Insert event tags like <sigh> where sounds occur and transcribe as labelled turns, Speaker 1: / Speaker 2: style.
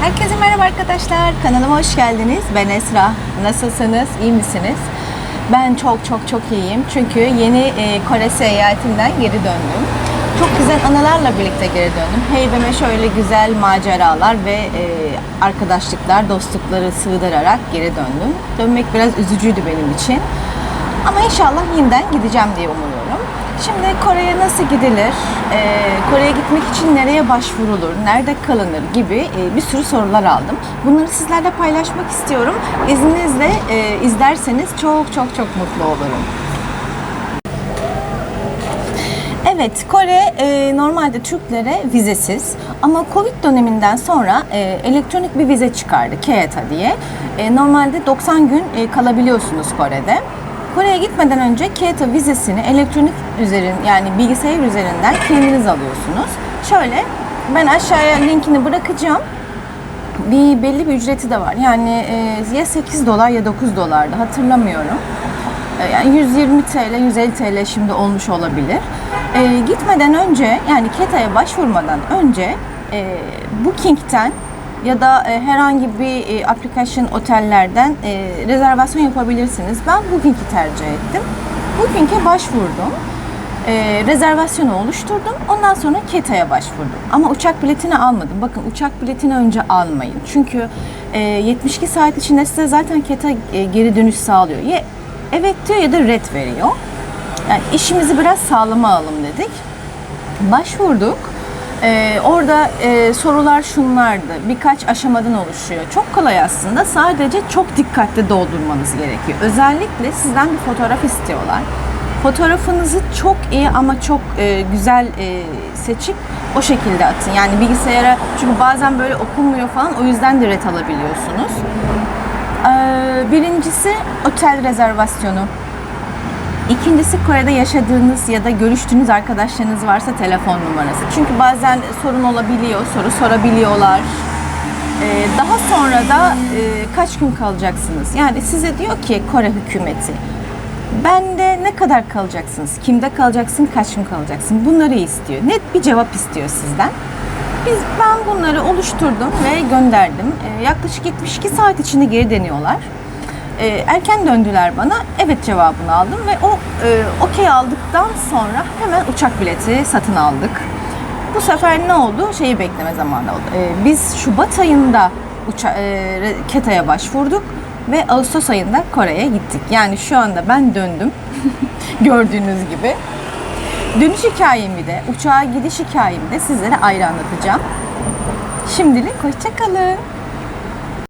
Speaker 1: Herkese merhaba arkadaşlar. Kanalıma hoş geldiniz. Ben Esra. Nasılsınız? İyi misiniz? Ben çok çok çok iyiyim. Çünkü yeni e, Kore seyahatimden geri döndüm. Çok güzel anılarla birlikte geri döndüm. Heybeme şöyle güzel maceralar ve e, arkadaşlıklar, dostlukları sığdırarak geri döndüm. Dönmek biraz üzücüydü benim için. Ama inşallah yeniden gideceğim diye umuyorum. Şimdi Kore'ye nasıl gidilir, e, Kore'ye gitmek için nereye başvurulur, nerede kalınır gibi e, bir sürü sorular aldım. Bunları sizlerle paylaşmak istiyorum. İzninizle e, izlerseniz çok çok çok mutlu olurum. Evet, Kore e, normalde Türklere vizesiz ama Covid döneminden sonra e, elektronik bir vize çıkardı, KETA diye. E, normalde 90 gün e, kalabiliyorsunuz Kore'de. Kore'ye gitmeden önce KETA vizesini elektronik üzerin yani bilgisayar üzerinden kendiniz alıyorsunuz. Şöyle ben aşağıya linkini bırakacağım. Bir belli bir ücreti de var. Yani e, ya 8 dolar ya 9 dolardı hatırlamıyorum. E, Yani 120 TL, 150 TL şimdi olmuş olabilir. E, gitmeden önce yani KETA'ya başvurmadan önce e, Booking'ten ya da e, herhangi bir e, aplikasyon otellerden e, rezervasyon yapabilirsiniz. Ben Booking'i tercih ettim. Booking'e başvurdum. E, rezervasyonu oluşturdum. Ondan sonra KETA'ya başvurdum. Ama uçak biletini almadım. Bakın uçak biletini önce almayın. Çünkü e, 72 saat içinde size zaten KETA e, geri dönüş sağlıyor. Ya evet diyor ya da red veriyor. Yani işimizi biraz sağlama alalım dedik. Başvurduk. Ee, orada e, sorular şunlardı. Birkaç aşamadan oluşuyor. Çok kolay aslında. Sadece çok dikkatli doldurmanız gerekiyor. Özellikle sizden bir fotoğraf istiyorlar. Fotoğrafınızı çok iyi ama çok e, güzel e, seçip o şekilde atın. Yani bilgisayara çünkü bazen böyle okunmuyor falan o yüzden de ret alabiliyorsunuz. Ee, birincisi otel rezervasyonu. İkincisi Kore'de yaşadığınız ya da görüştüğünüz arkadaşlarınız varsa telefon numarası. Çünkü bazen sorun olabiliyor, soru sorabiliyorlar. Ee, daha sonra da e, kaç gün kalacaksınız? Yani size diyor ki Kore hükümeti, ben de ne kadar kalacaksınız? Kimde kalacaksın? Kaç gün kalacaksın? Bunları istiyor. Net bir cevap istiyor sizden. Biz ben bunları oluşturdum ve gönderdim. Ee, yaklaşık 72 saat içinde geri deniyorlar. Ee, erken döndüler bana. Evet cevabını aldım ve o e, okey aldıktan sonra hemen uçak bileti satın aldık. Bu sefer ne oldu? Şeyi bekleme zamanı oldu. Ee, biz Şubat ayında uça e, KETA'ya başvurduk ve Ağustos ayında Kore'ye gittik. Yani şu anda ben döndüm. <laughs> Gördüğünüz gibi. Dönüş hikayemi de, uçağa gidiş hikayemi de sizlere ayrı anlatacağım. Şimdilik hoşçakalın.